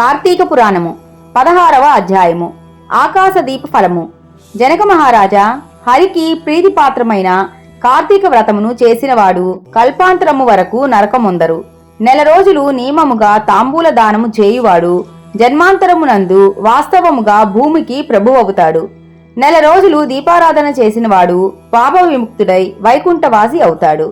కార్తీక పురాణము పదహారవ అధ్యాయము ఆకాశ దీప ఫలము జనక మహారాజా హరికి ప్రీతిపాత్రమైన కార్తీక వ్రతమును చేసినవాడు కల్పాంతరము వరకు నరకముందరు. నెల రోజులు నియమముగా తాంబూల దానము చేయువాడు జన్మాంతరమునందు వాస్తవముగా భూమికి ప్రభువవుతాడు. నెల రోజులు దీపారాధన చేసినవాడు పాప విముక్తుడై వైకుంఠవాసి అవుతాడు.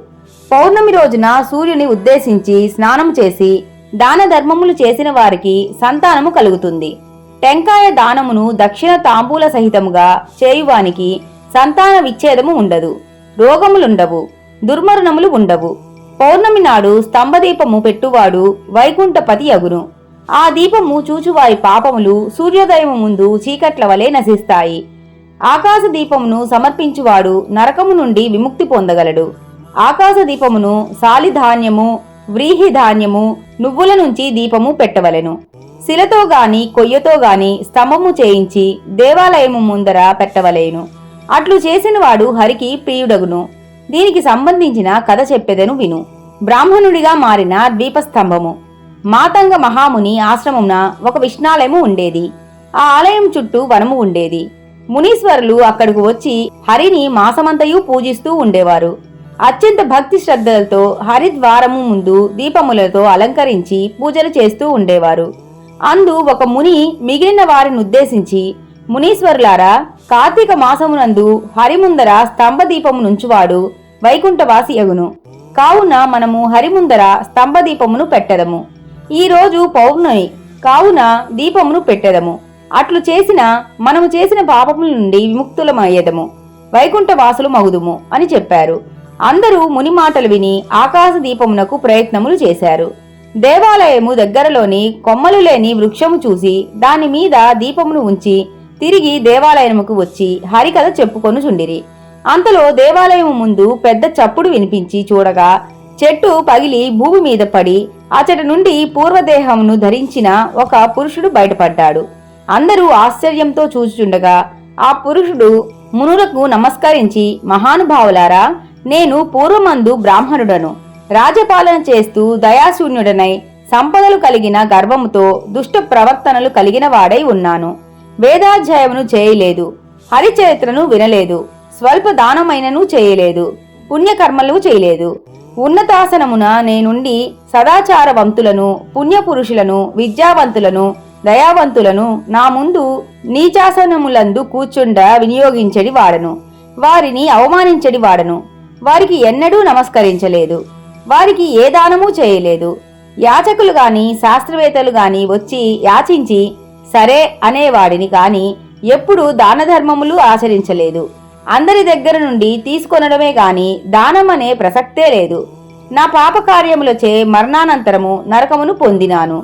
పౌర్ణమి రోజున సూర్యుని ఉద్దేశించి స్నానం చేసి దాన ధర్మములు చేసిన వారికి సంతానము కలుగుతుంది. టెంకాయ దానమును దక్షిణ తాంబూల సహితముగా చేయువానికి సంతాన విచ్ఛేదము ఉండదు. రోగములుండవు. దుర్మరణములు ఉండవు. పౌర్ణమి నాడు స్తంభదీపము పెట్టువాడు వైకుంఠపతి అగును. ఆ దీపము చూచువారి పాపములు సూర్యోదయము ముందు చీకట్ల వలె నశిస్తాయి. ఆకాశ దీపమును సమర్పించువాడు నరకము నుండి విముక్తి పొందగలడు. ఆకాశ దీపమును సాలిధాన్యము వ్రీహి ధాన్యము నువ్వుల నుంచి దీపము పెట్టవలెను. శిలతో గాని కొయ్యతో గాని స్తంభము చేయించి దేవాలయము ముందర పెట్టవలేను. అట్లు చేసినవాడు హరికి ప్రియుడగును. దీనికి సంబంధించిన కథ చెప్పెదను విను. బ్రాహ్మణుడిగా మారిన ద్వీపస్తంభము. మాతంగ మహాముని ఆశ్రమమున ఒక విష్ణాలయము ఉండేది. ఆ ఆలయం చుట్టూ వనము ఉండేది. మునీశ్వరులు అక్కడకు వచ్చి హరిని మాసమంతయు పూజిస్తూ ఉండేవారు. అత్యంత భక్తి శ్రద్ధలతో హరిద్వారము ముందు దీపములతో అలంకరించి పూజలు చేస్తూ ఉండేవారు. అందు ఒక ముని మిగిలిన వారిని ఉద్దేశించి మునీశ్వరులారా కార్తీక మాసమునందు హరిముందర స్తంభదీపము నుంచువాడు వైకుంఠవాసి అగును కావున మనము హరిముందర స్తంభదీపమును పెట్టదము. ఈ రోజు పౌర్ణమి కావున దీపమును పెట్టెదము. అట్లు చేసిన మనము చేసిన పాపముల నుండి విముక్తులమయ్యేదము. వైకుంఠవాసులు మగుదుము అని చెప్పారు. అందరూ ముని మాటలు విని ఆకాశ దీపమునకు ప్రయత్నములు చేశారు. దేవాలయము దగ్గరలోని కొమ్మలు లేని వృక్షము చూసి దాని మీద దీపమును ఉంచి తిరిగి దేవాలయముకు వచ్చి హరికథ చెప్పుకొనుచుండిరి. అంతలో దేవాలయము ముందు పెద్ద చప్పుడు వినిపించి చూడగా చెట్టు పగిలి భూమి మీద పడి అతడి నుండి పూర్వదేహమును ధరించిన ఒక పురుషుడు బయటపడ్డాడు. అందరూ ఆశ్చర్యంతో చూచుచుండగా ఆ పురుషుడు మునులకు నమస్కరించి మహానుభావులారా నేను పూర్వమందు బ్రాహ్మణుడను. రాజపాలన చేస్తూ దయాశూన్యుడనై సంపదలు కలిగిన గర్వముతో దుష్ట ప్రవర్తనలు కలిగిన వాడై ఉన్నాను. వేదాధ్యాయమును చేయలేదు. హరిచరిత్రను వినలేదు. స్వల్ప దానమైనను చేయలేదు. పుణ్యకర్మలు చేయలేదు. ఉన్నతాసనమున నేనుండి సదాచారవంతులను పుణ్యపురుషులను విద్యావంతులను దయావంతులను నా ముందు నీచాసనములందు కూర్చుండ వినియోగించడి వాడను. వారిని అవమానించడి వాడను. వారికి ఎన్నడూ నమస్కరించలేదు. వారికి ఏ దానము చేయలేదు. యాచకులు గాని శాస్త్రవేత్తలు గాని వచ్చి యాచించి సరే అనేవాడిని కాని ఎప్పుడూ దాన ధర్మములు ఆచరించలేదు. అందరి దగ్గర నుండి తీసుకొనడమే గాని దానం అనే ప్రసక్తే లేదు. నా పాపకార్యములచే మరణానంతరము నరకమును పొందినాను.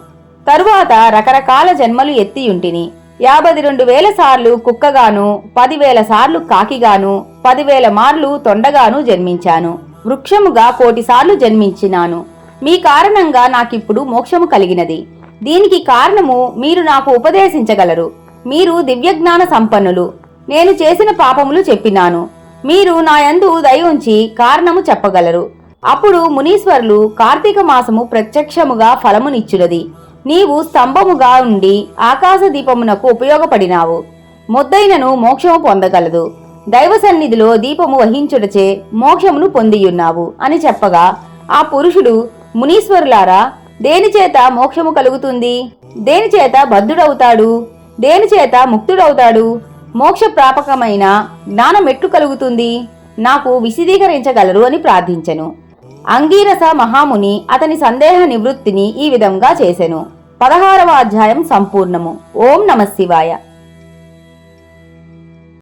తరువాత రకరకాల జన్మలు ఎత్తియుంటిని. యాభై రెండు వేల సార్లు కుక్కగాను పదివేల సార్లు కాకిగాను పదివేల మార్లు తొండగాను జన్మించాను. వృక్షముగా కోటిసార్లు జన్మించినాను. మీ కారణంగా నాకిప్పుడు మోక్షము కలిగినది. దీనికి కారణము మీరు నాకు ఉపదేశించగలరు. మీరు దివ్యజ్ఞాన సంపన్నులు. నేను చేసిన పాపములు చెప్పినాను. మీరు నాయందు దయ ఉంచి కారణము చెప్పగలరు. అప్పుడు మునీశ్వరులు కార్తీక మాసము ప్రత్యక్షముగా ఫలమునిచ్చునది నీవు స్తంభముగా ఉండి ఆకాశ దీపమునకు ఉపయోగపడినావు. ముద్దైనను మోక్షము పొందగలదు. దైవ సన్నిధిలో దీపము వహించుటచే మోక్షమును పొందియున్నావు అని చెప్పగా ఆ పురుషుడు మునీశ్వరులారా దేనిచేత మోక్షము కలుగుతుంది? దేనిచేత బద్ధుడవుతాడు దేనిచేత ముక్తుడవుతాడు? మోక్ష ప్రాపకమైన జ్ఞానమెట్లు కలుగుతుంది? నాకు విశదీకరించగలరు అని ప్రార్థించెను. అంగీరస మహాముని అతని సందేహ నివృత్తిని ఈ విధంగా చేసెను. పదహారవ అధ్యాయం సంపూర్ణము. ఓం నమ శివాయ.